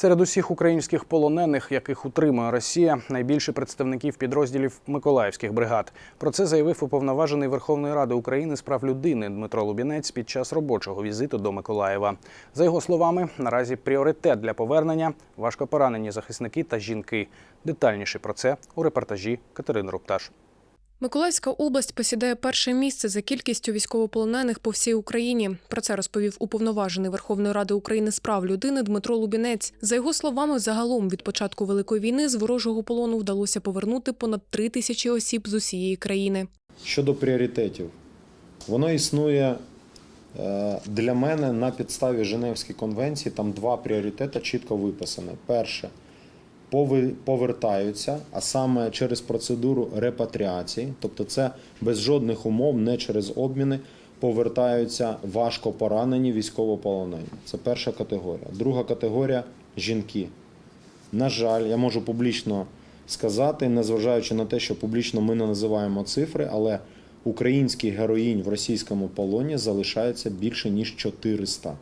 Серед усіх українських полонених, яких утримує Росія, найбільше представників підрозділів Миколаївських бригад. Про це заявив уповноважений Верховної Ради України з прав людини Дмитро Лубінець під час робочого візиту до Миколаєва. За його словами, наразі пріоритет для повернення важкопоранені захисники та жінки. Детальніше про це у репортажі Катерини Рупташ. Миколаївська область посідає перше місце за кількістю військовополонених по всій Україні. Про це розповів уповноважений Верховної Ради України з прав людини Дмитро Лубінець. За його словами, загалом від початку великої війни з ворожого полону вдалося повернути понад три тисячі осіб з усієї країни. Щодо пріоритетів, воно існує е, для мене на підставі Женевської конвенції. Там два пріоритети чітко виписані. Перше повертаються, а саме через процедуру репатріації, тобто це без жодних умов, не через обміни. Повертаються важко поранені військовополонені. Це перша категорія. Друга категорія жінки. На жаль, я можу публічно сказати, незважаючи на те, що публічно ми не називаємо цифри, але українських героїнь в російському полоні залишається більше ніж 400.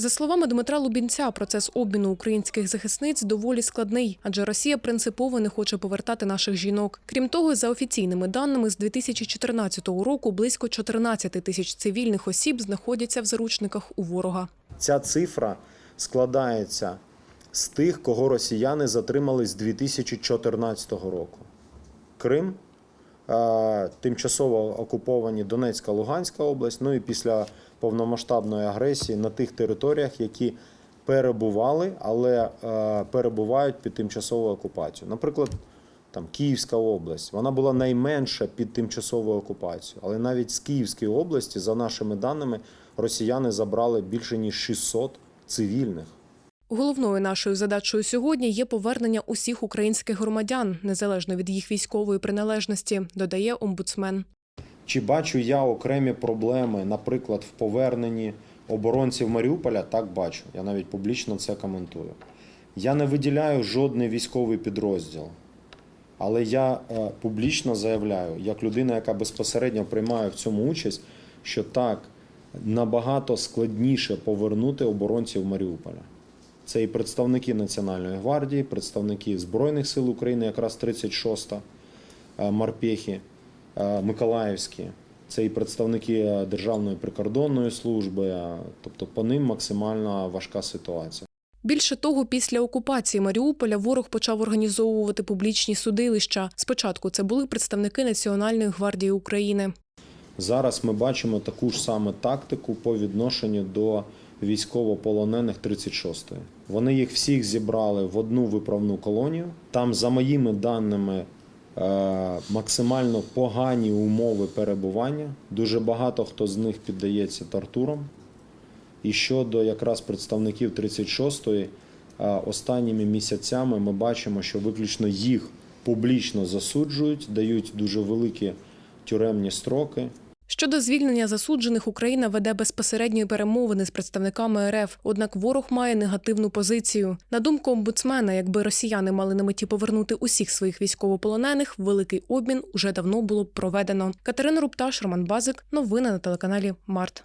За словами Дмитра Лубінця, процес обміну українських захисниць доволі складний, адже Росія принципово не хоче повертати наших жінок. Крім того, за офіційними даними, з 2014 року близько 14 тисяч цивільних осіб знаходяться в заручниках у ворога. Ця цифра складається з тих, кого росіяни затримали з 2014 року. Крим, тимчасово окуповані Донецька, Луганська область, ну і після повномасштабної агресії на тих територіях, які перебували, але е, перебувають під тимчасовою окупацією. Наприклад, там Київська область, вона була найменша під тимчасовою окупацією. Але навіть з Київської області, за нашими даними, росіяни забрали більше ніж 600 цивільних. Головною нашою задачею сьогодні є повернення усіх українських громадян, незалежно від їх військової приналежності, додає омбудсмен. Чи бачу я окремі проблеми, наприклад, в поверненні оборонців Маріуполя? Так бачу. Я навіть публічно це коментую. Я не виділяю жодний військовий підрозділ, але я е, публічно заявляю, як людина, яка безпосередньо приймає в цьому участь, що так набагато складніше повернути оборонців Маріуполя. Це і представники Національної гвардії, представники Збройних сил України, якраз 36-та е, морпехи, е, Миколаївські. Це і представники е, Державної прикордонної служби, тобто по ним максимально важка ситуація. Більше того, після окупації Маріуполя ворог почав організовувати публічні судилища. Спочатку це були представники Національної гвардії України. Зараз ми бачимо таку ж саме тактику по відношенню до військовополонених 36-ї. Вони їх всіх зібрали в одну виправну колонію. Там, за моїми даними, е, максимально погані умови перебування. Дуже багато хто з них піддається тортурам. І щодо якраз представників 36-ї, е, останніми місяцями ми бачимо, що виключно їх публічно засуджують, дають дуже великі тюремні строки. Щодо звільнення засуджених, Україна веде безпосередні перемовини з представниками РФ. Однак ворог має негативну позицію. На думку омбудсмена, якби росіяни мали на меті повернути усіх своїх військовополонених, великий обмін уже давно було б проведено. Катерина Рупташ, Роман Базик. Новини на телеканалі Март.